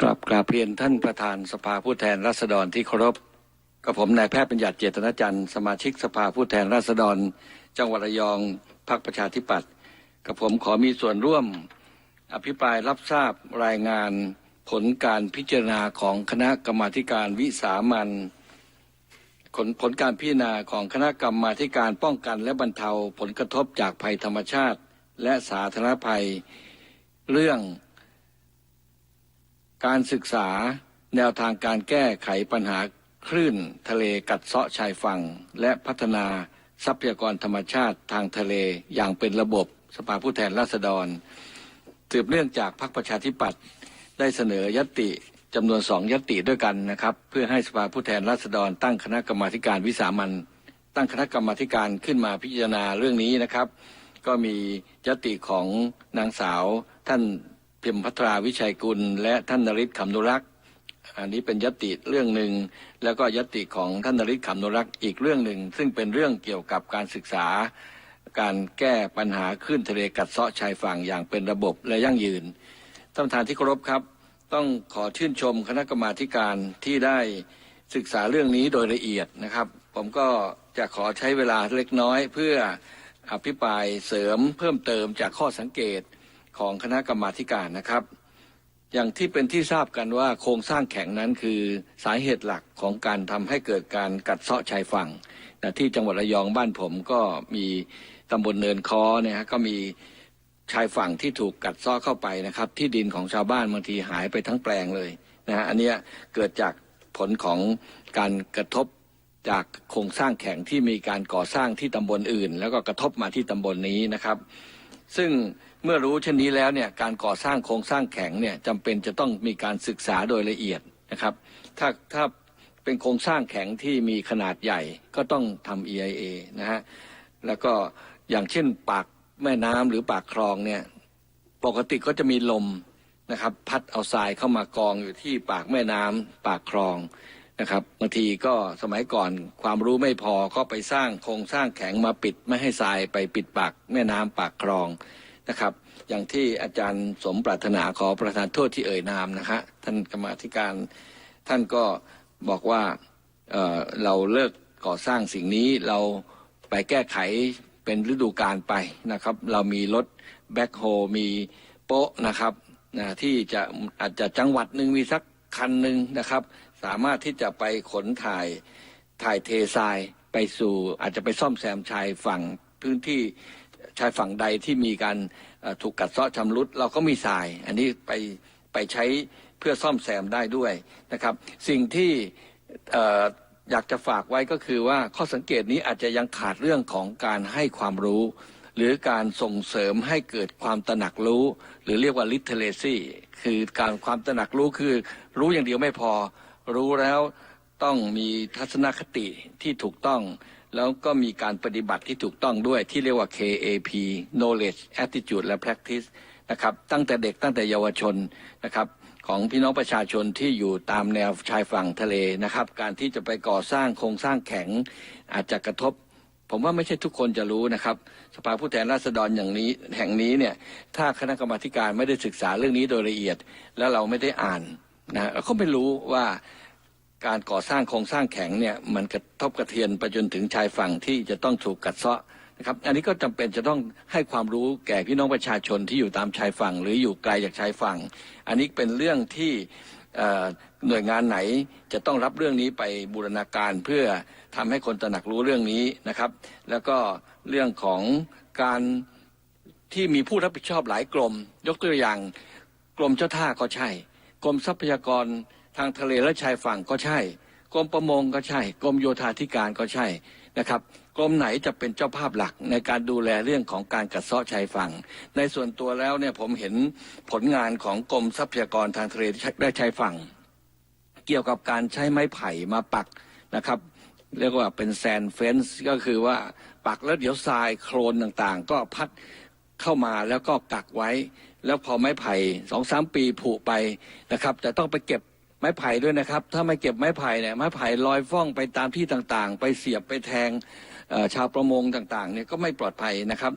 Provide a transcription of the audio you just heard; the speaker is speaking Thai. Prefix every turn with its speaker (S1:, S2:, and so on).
S1: กราบกราบเรียนท่านประธานสภาผู้แทนราษฎรที่เคารพกับผมนายแพทย์ปัญญาเจตนาจันทร์สมาชิกสภาผู้แทนราษฎร จังหวัดระยองพรรคประชาธิปัตย์กับผมขอมีส่วนร่วม อภิปรายรับทราบรายงานผลการพิจารณาของคณะกรรมาการวิสามันผลผลการพิจารณาของคณะกรรมาการป้องกันและบรรเทาผลกระทบจากภัยธรรมชาติ และสาธารณภัย เรื่อง การศึกษาแนวทางการแก้ไขปัญหาคลื่นทะเลกัดเซาะชายฝั่ง และพัฒนาทรัพยากรธรรมชาติทางทะเลอย่างเป็นระบบสภาผู้แทนราษฎร สืบเนื่องจากพรรคประชาธิปัตย์ได้เสนอยติจำนวนสองยติด้วยกันนะครับ เพื่อให้สภาผู้แทนราษฎร ตั้งคณะกรรมาการวิสามันตั้งคณะกรรมาการขึ้นมาพิจารณาเรื่องนี้นะครับ ก็มียติของนางสาวท่าน พิมพัทราวิชัยกุล และท่านนริศขำนุรักษ์อันนี้เป็นยติเรื่องหนึ่ง แล้วก็ยติของท่านนริศขำนุรักษ์อีกเรื่องหนึ่ง ซึ่งเป็นเรื่องเกี่ยวกับการศึกษา การแก้ปัญหาคลื่นทะเลกัดเซาะชายฝั่งอย่างเป็นระบบและยั่งยืนท่านประธานที่เคารพครับ ต้องขอชื่นชมคณะกรรมาการที่ได้ศึกษาเรื่องนี้โดยละเอียดนะครับ ผมก็จะขอใช้เวลาเล็กน้อย เพื่ออภิปรายเสริมเพิ่มเติมจากข้อสังเกต ของคณะกรรมาการนะครับ อย่างที่เป็นที่ทราบกันว่าโครงสร้างแข็งนั้นคือสาเหตุหลักของการทำให้เกิดการกัดเซาะชายฝั่งนะที่จังหวัดระยองบ้านผมก็มีตำบลเนินคอเนี่ยฮะก็มีชายฝั่งที่ถูกกัดเซาะเข้าไปนะครับ ที่ดินของชาวบ้านบางทีหายไปทั้งแปลงเลยนะฮะอันเนี้ยเกิดจากผลของการกระทบจากโครงสร้างแข็งที่มีการก่อสร้างที่ตำบลอื่น แล้วก็กระทบมาที่ตำบลนี้นะครับ ซึ่ง เมื่อรู้เช่นนี้แล้วเนี่ยการก่อสร้างโครงสร้างแข็งเนี่ยจำเป็นจะต้องมีการศึกษาโดยละเอียดนะครับ ถ้าถ้าเป็นโครงสร้างแข็งที่มีขนาดใหญ่ก็ต้องทำ EIA นะฮะแล้วก็อย่างเช่นปากแม่น้ำหรือปากคลองเนี่ยปกติก็จะมีลมนะครับ พัดเอาทรายเข้ามากองอยู่ที่ปากแม่น้ำปากคลองนะครับบางทีก็สมัยก่อนความรู้ไม่พอก็ไปสร้างโครงสร้างแข็งมาปิด ไม่ให้ทรายไปปิดปากแม่น้ำปากคลอง นะครับ อย่างที่อาจารย์สมปรารถนาขอประทานโทษที่เอ่ยนามนะฮะท่านกรรมาธิการท่านก็บอกว่าเเราเลิกก่อสร้างสิ่งนี้เราไปแก้ไขเป็นฤดูกาลไปนะครับ เรามีรถแบ็คโฮมีโป๊ะนะครับนะที่จะอาจจะจังหวัดหนึ่งมีสักคันหนึ่งนะครับ สามารถที่จะไปขนถ่ายถ่ายเททรายไปสู่อาจจะไปซ่อมแซมชายฝั่งพื้นที่ ชายฝั่งใดที่มีการถูกกัดเซาะชำรุด เราก็มีทราย อันนี้ไปไปใช้เพื่อซ่อมแซมได้ด้วยนะครับ สิ่งที่อยากจะฝากไว้ก็คือว่าข้อสังเกตนี้อาจจะยังขาดเรื่องของการให้ความรู้ หรือการส่งเสริมให้เกิดความตระหนักรู้ หรือเรียกว่า literacy คือการความตระหนักรู้คือรู้อย่างเดียวไม่พอ รู้แล้วต้องมีทัศนคติที่ถูกต้อง แล้วก็มีการปฏิบัติที่ถูกต้องด้วยที่เรียกว่า KAP knowledge attitude และ practice นะครับตั้งแต่เด็กตั้งแต่เยาวชนนะครับของพี่น้องประชาชนที่อยู่ตามแนวชายฝั่งทะเลนะครับ การที่จะไปก่อสร้างโครงสร้างแข็งอาจจะกระทบ ผมว่าไม่ใช่ทุกคนจะรู้นะครับ สภาผู้แทนราษฎรอย่างนี้แห่งนี้เนี่ยถ้าคณะกรรมาการไม่ได้ศึกษาเรื่องนี้โดยละเอียด แล้วเราไม่ได้อ่านนะเราก็ไม่รู้ว่า การก่อสร้างโครงสร้างแข็งเนี่ยมันกระทบกระเทือนไปจนถึงชายฝั่งที่จะต้องถูกกัดเซาะนะครับอันนี้ก็จำเป็นจะต้องให้ความรู้แก่พี่น้องประชาชนที่อยู่ตามชายฝั่ง หรืออยู่ไกลจากชายฝั่ง อันนี้เป็นเรื่องที่หน่วยงานไหนจะต้องรับเรื่องนี้ไปบูรณาการเพื่อทำให้คนตระหนักรู้เรื่องนี้นะครับ แล้วก็เรื่องของการที่มีผู้รับผิดชอบหลายกรม ยกตัวอย่าง กรมเจ้าท่าก็ใช่ กรมทรัพยากร ทางทะเลและชายฝั่งก็ใช่ กรมประมงก็ใช่ กรมโยธาธิการก็ใช่นะครับกรมไหนจะเป็นเจ้าภาพหลักในการดูแลเรื่องของการกัดเซาะชายฝั่ง ในส่วนตัวแล้วเนี่ยผมเห็นผลงานของกรมทรัพยากรทางทะเลและชายฝั่ง เกี่ยวกับการใช้ไม้ไผ่มาปักนะครับ เรียกว่าเป็นแซนเฟนส์ก็คือว่าปักแล้วเดี๋ยวทรายโครนต่างๆ ก็พัดเข้ามาแล้วก็กักไว้ แล้วพอไม้ไผ่สองสามปีผุไปนะครับจะต้องไปเก็บ ไม้ไผ่ด้วยนะครับ ถ้าไม่เก็บไม้ไผ่เนี่ยไม้ไผ่ลอยฟ้องไปตามที่ต่างๆ ไปเสียบไปแทงชาวประมงต่างๆเนี่ยก็ไม่ปลอดภัยนะครับ